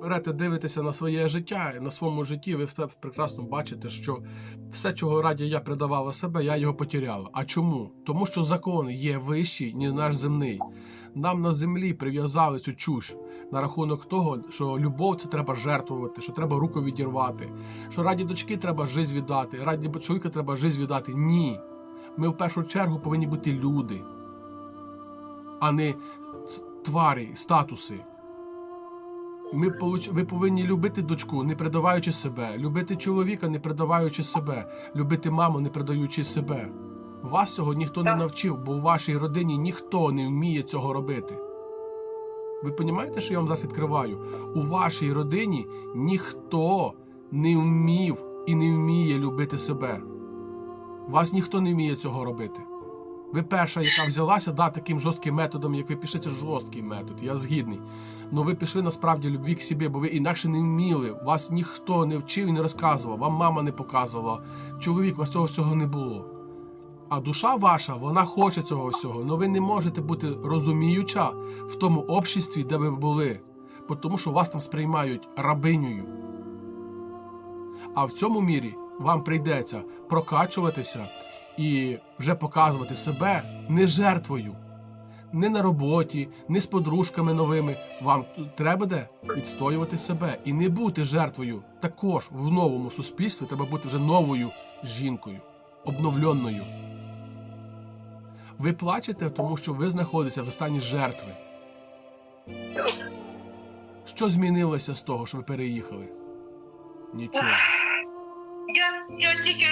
берете, дивитеся на своє життя, і на своєму житті ви прекрасно бачите, що все, чого раді я придавала себе, я його потеряла. А чому? Тому що закон є вищий, ніж наш земний. Нам на землі прив'язали цю чуш на рахунок того, що любов це треба жертвувати, що треба руку відірвати, що раді дочки треба жизнь віддати, раді чоловіка треба жизнь віддати. Ні. Ми в першу чергу повинні бути люди, а не твари, статуси. Ми получ... Ви повинні любити дочку, не предаваючи себе, любити чоловіка, не предаваючи себе, любити маму, не предаючи себе. Вас цього ніхто не навчив, бо в вашій родині ніхто не вміє цього робити. Ви розумієте, що я вам зараз відкриваю? У вашій родині ніхто не вмів і не вміє любити себе. Вас ніхто не вміє цього робити. Ви перша, яка взялася да, таким жорстким методом, як ви пишете, жорсткий метод, я згідний. Ну ви пішли насправді любві к собі, бо ви інакше не вміли. Вас ніхто не вчив і не розказував, вам мама не показувала, чоловік, у вас цього всього не було. А душа ваша, вона хоче цього всього, але ви не можете бути розуміюча в тому обществі, де ви були, тому що вас там сприймають рабинею. А в цьому мірі вам прийдеться прокачуватися і вже показувати себе не жертвою, не на роботі, не з подружками новими. Вам треба буде відстоювати себе і не бути жертвою. Також в новому суспільстві треба бути вже новою жінкою, обновленою. Ви плачете, тому що ви знаходитеся в стані жертви. Що змінилося з того, що ви переїхали? Нічого. Я, я тільки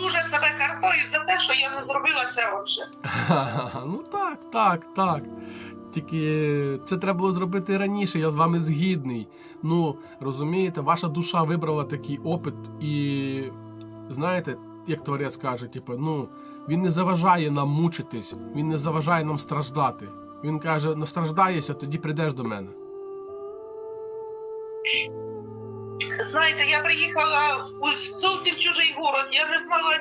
дуже себе картою за те, що я не зробила це отже. Ну так, так, так. Тільки це треба було зробити раніше, я з вами згідний. Ну, розумієте, ваша душа вибрала такий опит, і знаєте, як творець каже, типу, ну, він не заважає нам мучитись, він не заважає нам страждати. Він каже: настраждаєшся, тоді прийдеш до мене. Знаєте, я приїхала у зовсім чужий город, я не знала